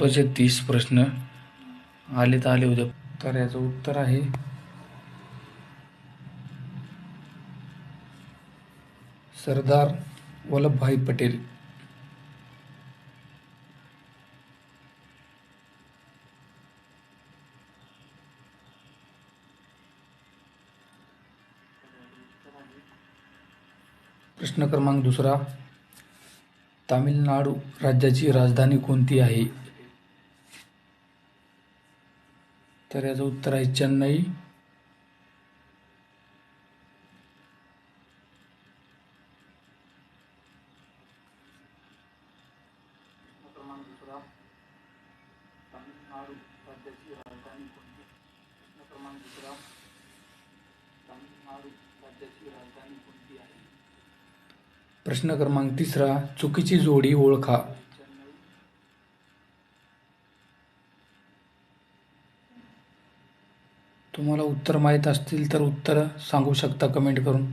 महत्त्वाचे तीस प्रश्न आले तर आले उद्या तर याचं उत्तर आहे. सरदार वल्लभभाई पटेल. प्रश्न क्रमांक दुसरा. तामिळनाडू राज्याची राजधानी कोणती आहे? तर याचं उत्तर आहे चेन्नई. प्रश्न क्रमांक तिसरा चुकीची जोडी ओळखा. तुम्हाला उत्तर माहीत असतील तर उत्तर सांगू शकता कमेंट करून.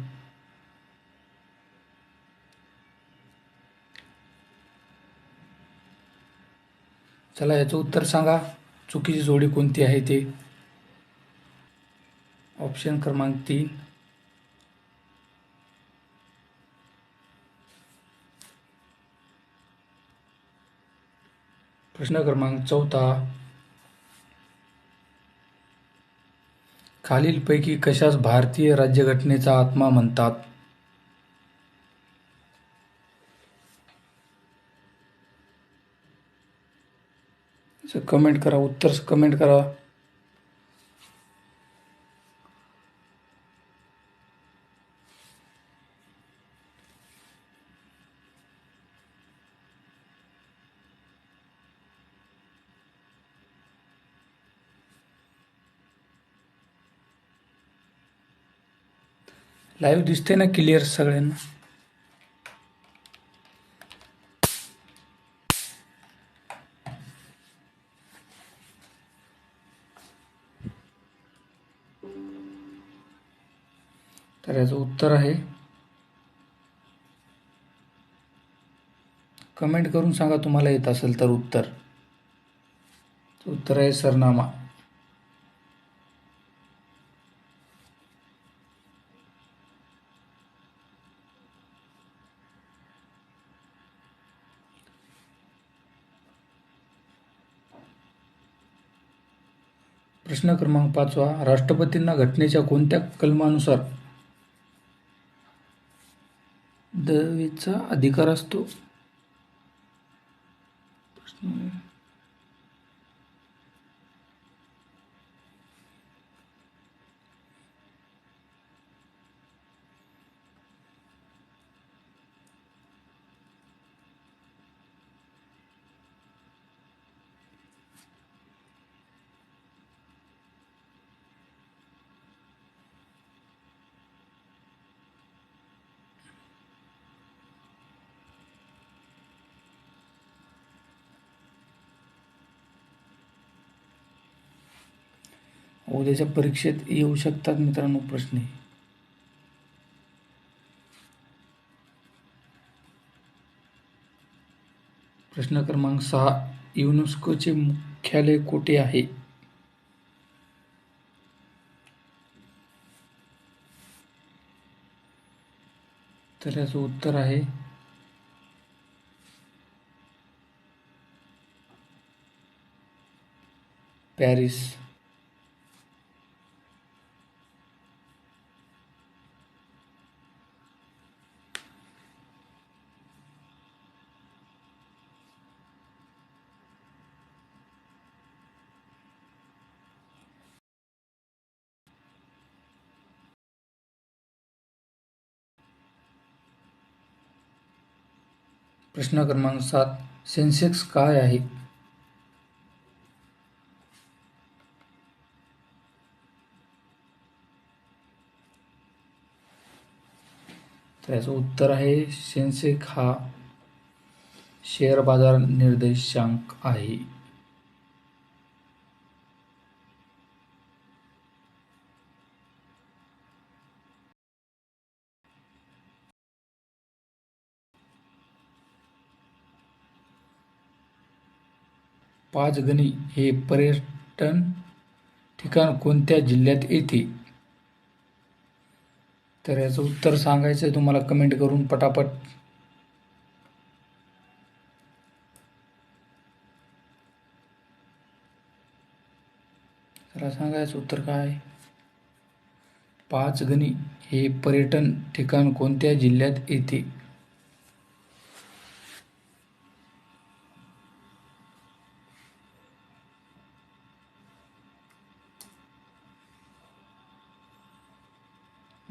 चला याचं उत्तर सांगा. चुकीची जोडी कोणती आहे ते? ऑप्शन क्रमांक तीन. प्रश्न क्रमांक चौथा. खालीलपैकी कशास भारतीय राज्यघटनेचा आत्मा म्हणतात? कमेंट करा उत्तर कमेंट करा. लाईव्ह दिसते ना क्लिअर सगळ्यांना. तर याचं उत्तर आहे. कमेंट करून सांगा तुम्हाला येत असेल तर उत्तर. उत्तर आहे सरनामा. प्रश्न क्रमांक पाचवा राष्ट्रपतींना घटनेच्या कोणत्या कलमानुसार दवेचा अधिकार असतो? प्रश्न उद्याच्या परीक्षेत येऊ शकतात मित्रांनो प्रश्न. प्रश्न क्रमांक सहा युनेस्कोचे मुख्यालय कोठे आहे? तर याचं उत्तर आहे पॅरिस. प्रश्न क्रमांक सात सेन्सेक्स काय आहे? तर याचं उत्तर आहे सेन्सेक हा शेअर बाजार निर्देशांक आहे. पाचगणी हे पर्यटन ठिकाण कोणत्या जिल्ह्यात येते? तर याचं उत्तर सांगायचं आहे तुम्हाला कमेंट करून पटापट. चला सांगायचं उत्तर काय? पाचगणी हे पर्यटन ठिकाण कोणत्या जिल्ह्यात येते?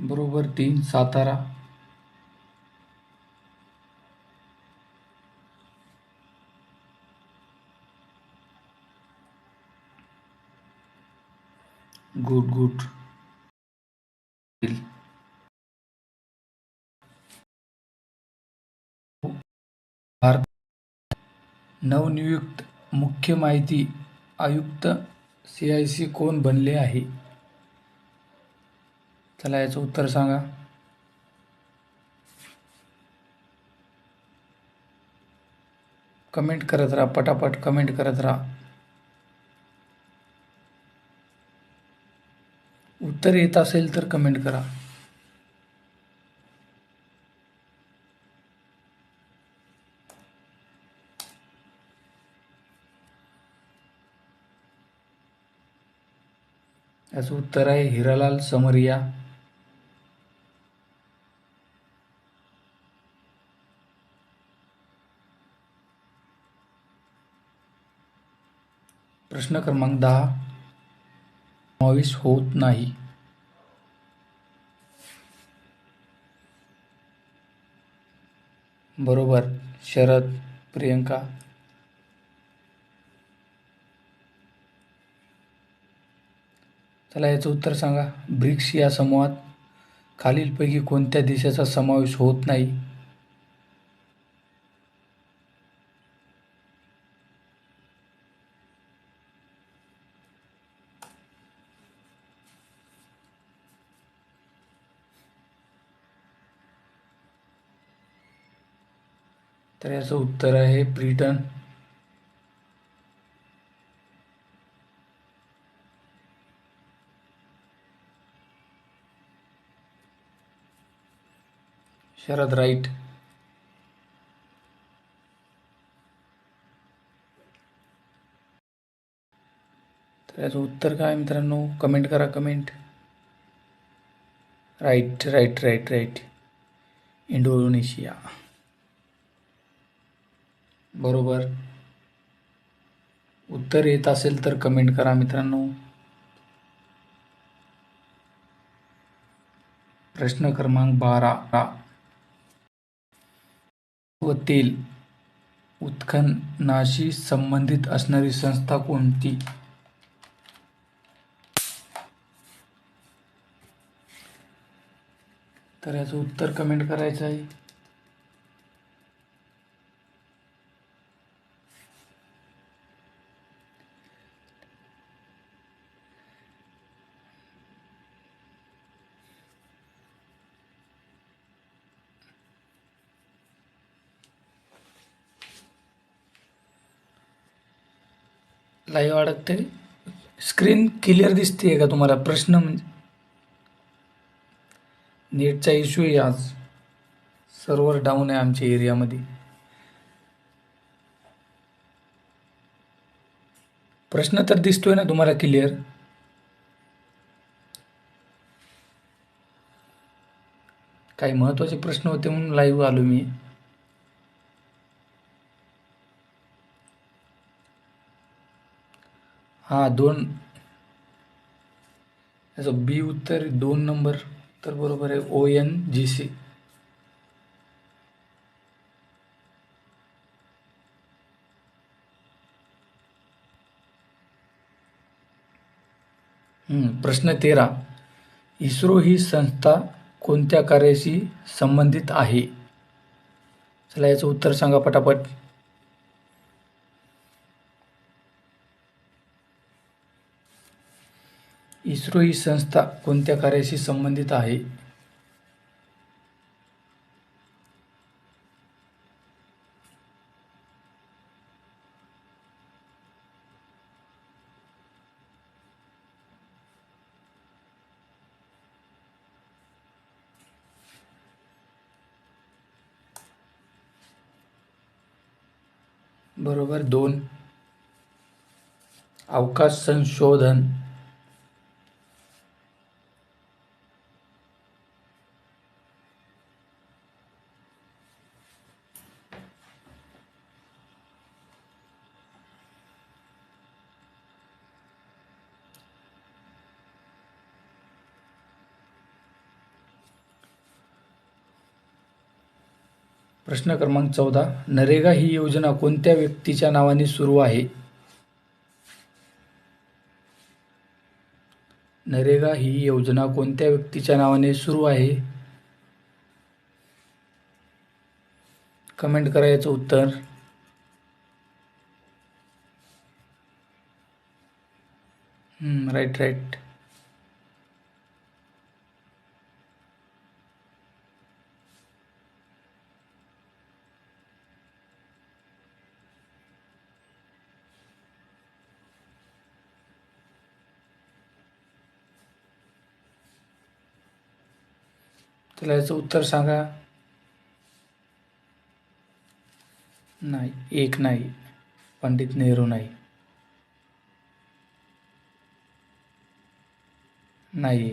बरोबर तीन, सातारा। Good good. भारत। नवनियुक्त मुख्य माहिती आयुक्त, सी आय सी कोण बनले आहे? चला याचं उत्तर सांगा. कमेंट करत राहा पटापट कमेंट करत राहा. उत्तर येत असेल तर कमेंट करा. याचं उत्तर आहे हिरालाल समरिया. प्रश्न क्रमांक दहा. समावेश होत नाही. बरोबर. शरद प्रियंका. चला याचं उत्तर सांगा. ब्रिक्स या समूहात खालीलपैकी कोणत्या देशाचा समावेश होत नाही? तर याचं उत्तर आहे ब्रिटन. शरद राईट. तर याचं उत्तर काय मित्रांनो? कमेंट करा comment right right right right Indonesia. बरोबर. उत्तर येत असेल तर कमेंट करा मित्रांनो. प्रश्न क्रमांक बारा. व तेल उत्खननाशी संबंधित असणारी संस्था कोणती? तर याचं उत्तर कमेंट करायचं आहे. लाईव्ह अडकते स्क्रीन क्लिअर दिसते का तुम्हाला? प्रश्न म्हणजे नेटचा इश्यू आहे आज. सर्वर डाऊन आहे आमच्या एरियामध्ये प्रश्न तर दिसतोय ना तुम्हाला क्लिअर काही महत्त्वाचे प्रश्न होते म्हणून लाईव्ह आलो मी. हा दोन. याचं बी उत्तर दोन नंबर तर बरोबर आहे ओ एन जी सी प्रश्न तेरा. इस्रो ही संस्था कोणत्या कार्याशी संबंधित आहे? चला याचं उत्तर सांगा पटापट. इस्रो ही संस्था कोणत्या कार्याशी संबंधित आहे? बरोबर दोन. अवकाश संशोधन. प्रश्न क्रमांक चौदा. नरेगा ही योजना कोणत्या व्यक्तीच्या नावाने सुरू आहे? नरेगा ही योजना कोणत्या व्यक्तीच्या नावाने सुरू आहे? कमेंट करायचं उत्तर. राईट राईट त्याला याचं उत्तर सांगा. नाही एक नाही पंडित नेहरू नाही. नाही.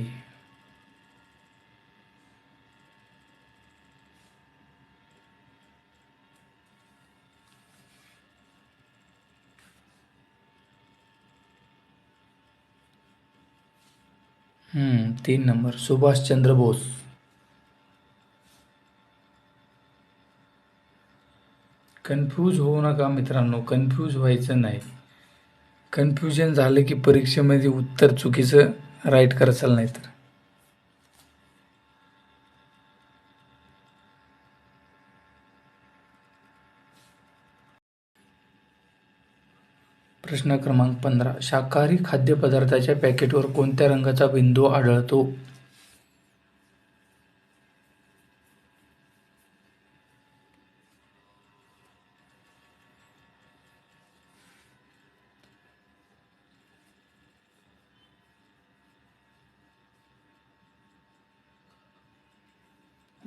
तीन नंबर. सुभाषचंद्र बोस. कन्फ्यूज होऊ नका मित्रांनो कन्फ्यूज व्हायचं नाही. कन्फ्युजन झालं की परीक्षेमध्ये उत्तर चुकीचं राईट करसाल नाही तर. प्रश्न क्रमांक पंधरा शाकाहारी खाद्यपदार्थाच्या पॅकेटवर कोणत्या रंगाचा बिंदू आढळतो?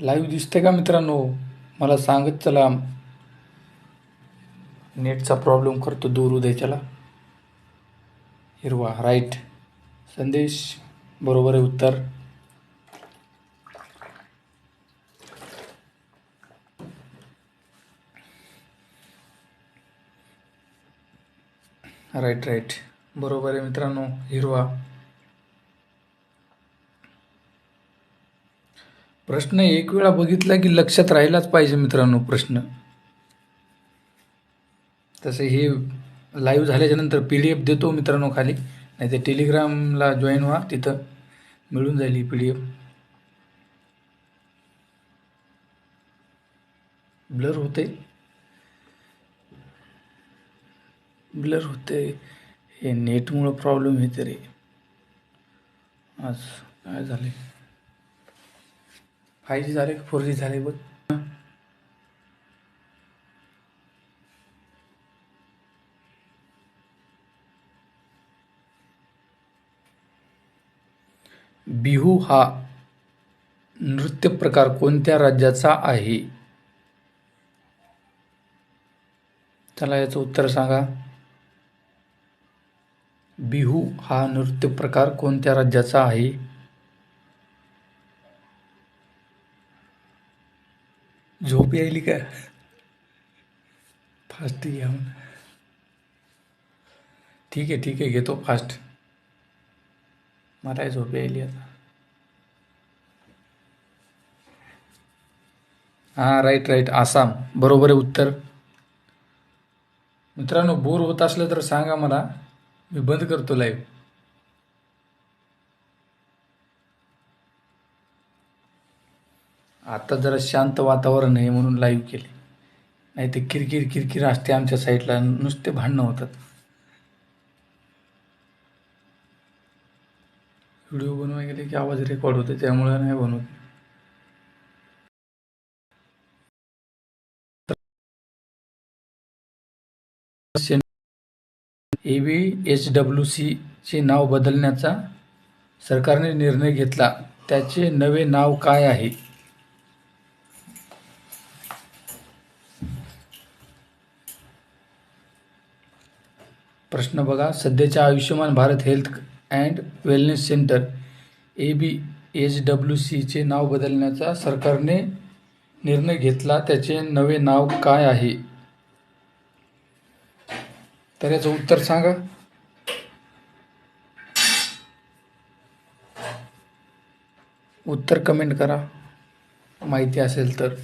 लाईव्ह दिसते का मित्रांनो? मला सांगत चला. नेटचा प्रॉब्लेम करतो दूर उद्याच्याला. हिरवा राईट संदेश बरोबर आहे उत्तर. राईट राईट बरोबर आहे मित्रांनो हिरवा. प्रश्न एक वेळा बघितला की लक्षात राहिलाच पाहिजे मित्रांनो प्रश्न. तसे हे लाईव्ह झाल्याच्यानंतर पी डी एफ देतो मित्रांनो खाली. नाही तर टेलिग्रामला जॉईन व्हा तिथं मिळून जाईल ही पी डी एफ ब्लर होते. ब्लर होते. हे नेटमुळं प्रॉब्लेम येते रे. आज काय झाले फाय जी झाले फोर जी झाले बघ. बिहू हा नृत्य प्रकार कोणत्या राज्याचा आहे? चला याचं उत्तर सांगा. बिहू हा नृत्य प्रकार कोणत्या राज्याचा आहे? झोप यायली का? फास्ट घ्या ठीक आहे ठीक आहे घेतो फास्ट मला झोप यायली आता. हां राईट राईट आसाम. बरोबर आहे उत्तर. मित्रांनो बोर होत असलं तर सांगा मला. मी बंद करतो लाईव्ह आता जरा शांत वातावरण आहे म्हणून लाईव्ह केले. नाही ते किरकिर किरकिर असते आमच्या साईडला नुसते भांडणं होतात. व्हिडिओ बनवाय गेले की आवाज रेकॉर्ड होते त्यामुळे नाही बनवत. ए बी एच डब्ल्यू सीचे नाव बदलण्याचा सरकारने निर्णय घेतला. त्याचे नवे नाव काय आहे? प्रश्न बघा. सध्याच्या Ayushman Bharat health and wellness centre A B H W सीचे नाव बदलण्याचा सरकारने निर्णय घेतला. त्याचे नवे नाव काय आहे? तर याचं उत्तर सांगा. उत्तर कमेंट करा. माहिती असेल तर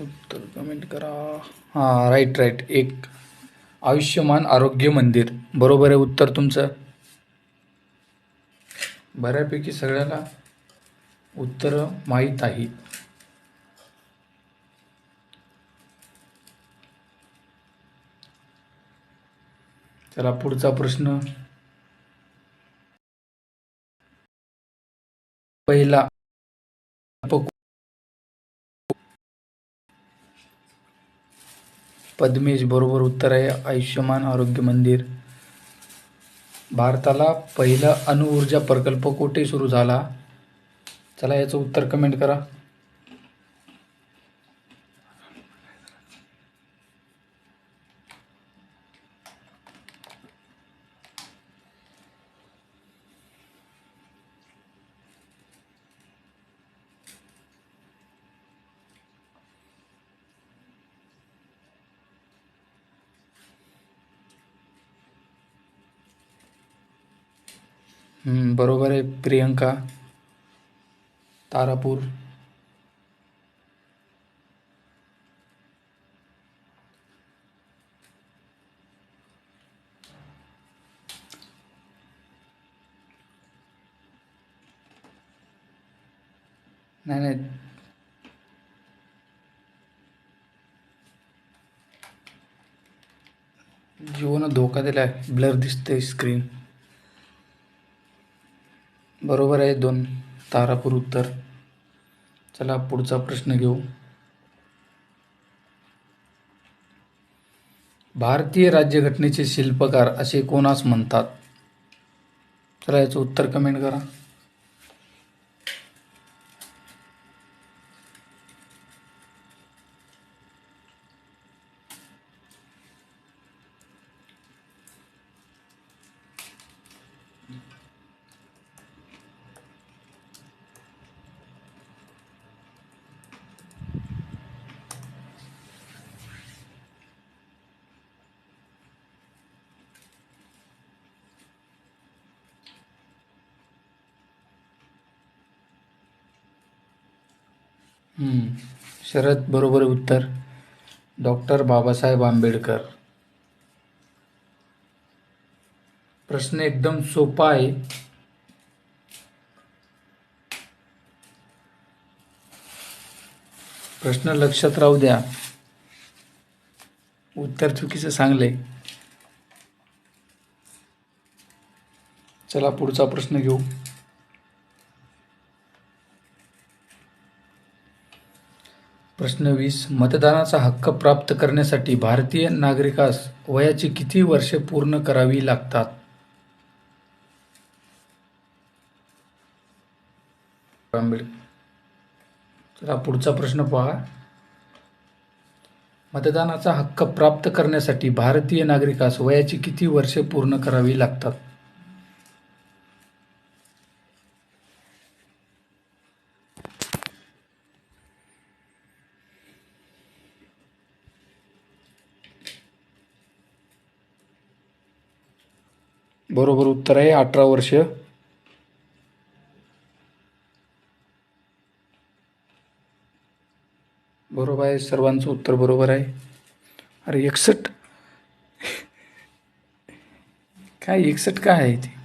उत्तर कमेंट करा. हां राईट राईट एक आयुष्यमान आरोग्य मंदिर. बरोबर आहे उत्तर तुमचं? बऱ्यापैकी सगळ्याला उत्तर माहीत आहे. चला पुढचा प्रश्न. पहिला पद्मेश बरोबर उत्तर आहे. आयुष्यमान आरोग्य मंदिर. भारताला पहिला अणुऊर्जा प्रकल्प कोठे सुरू झाला? चला याचं उत्तर कमेंट करा. बरोबर आहे प्रियंका. तारापूर. नाही नाही. जिओनं धोका आहे ब्लर दिसते स्क्रीन बरोबर आहे दोन तारापूर उत्तर. चला पुढचा प्रश्न घेऊ. भारतीय राज्यघटनेचे शिल्पकार असे कोणास म्हणतात? चला याचं उत्तर कमेंट करा. शरद बरोबर उत्तर. डॉक्टर बाबासाहेब आंबेडकर. प्रश्न एकदम सोपा आहे. प्रश्न लक्षात राहू द्या. उत्तर चुकीचं सांगले. चला पुढचा प्रश्न घेऊ. प्रश्न वीस मतदानाचा हक्क प्राप्त करण्यासाठी भारतीय नागरिकास वयाची किती वर्षे पूर्ण करावी लागतात? चला पुढचा प्रश्न पहा. मतदानाचा हक्क प्राप्त करण्यासाठी भारतीय नागरिकास वयाची किती वर्षे पूर्ण करावी लागतात? बरोबर उत्तर आहे अठरा वर्ष. बरोबर आहे सर्वांचं उत्तर बरोबर आहे. अरे एकसष्ट? काय एकसष्ट काय आहे ते?